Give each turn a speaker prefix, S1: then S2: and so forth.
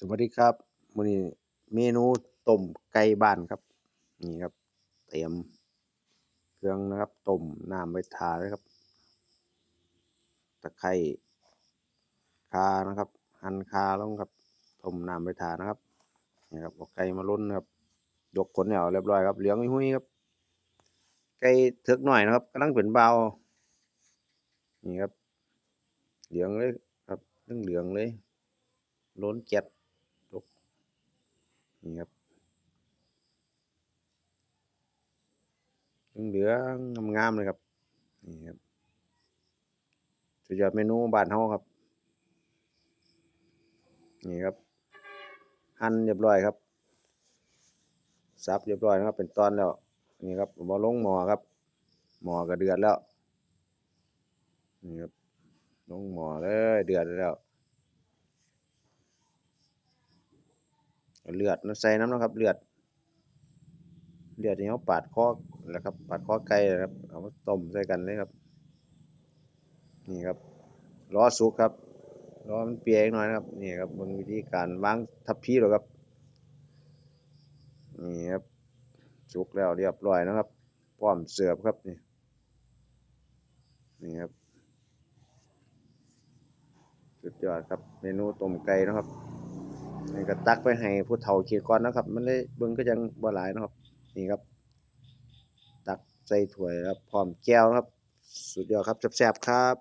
S1: สวัสดีครับมื้อนี้เมนูต้มไก่บ้านครับ นี่ครับ เตรียมเครื่องนะครับต้มน้ำไว้ท่าเลยครับ ตะไคร้ข่านะครับ หั่นข่าลงครับต้มน้ำไว้ท่านะครับนี่ครับเอาไก่มาลนนครับยกขนแล้วเรียบร้อยครับเหลืองหุ้ยครับ ไก่เถือกหน่อยนะครับกำลังเป็นเบานี่ครับ เหลืองเลยครับเหลืองเหลืองเลยล้นแก๊สยก นี่ครับเหลืองงามๆเลยครับนี่ครับสุดยอดเมนูบานเฮาครับ นี่ครับ หั่นเรียบร้อยครับสับเรียบร้อยนะครับ เป็นตอนแล้ว นี่ครับผมเอลงหม้อครับ หม้อก็เดือดแล้ว นี่ครับลงหม้อเลยเดือดแล้ว เลือดมาใส่น้ำนะครับ เลือด เลือดที่เขาปาดคอแล้วครับ ปาดคอไก่นะครับ เอามาต้มใส่กันเลยครับ นี่ครับรอสุกครับรอมันเปียกหน่อยนะครับ นี่ครับเบิ่งวิธีการวางทับพีหรอครับ นี่ครับสุกแล้วเรียบร้อยนะครับพร้อมเสิร์ฟครับนี่ นี่ครับ สุดยอดครับ เมนูต้มไก่นะครับ นี่ก็ตักไปให้ผู้เฒ่าเกียก่อนนะครับ มันเลยเบิ่งก็ยังบ่หลายนะครับ นี่ครับ ตักใส่ถ้วยครับพร้อมแก้วนะครับ สุดยอดครับแซ่บๆครับ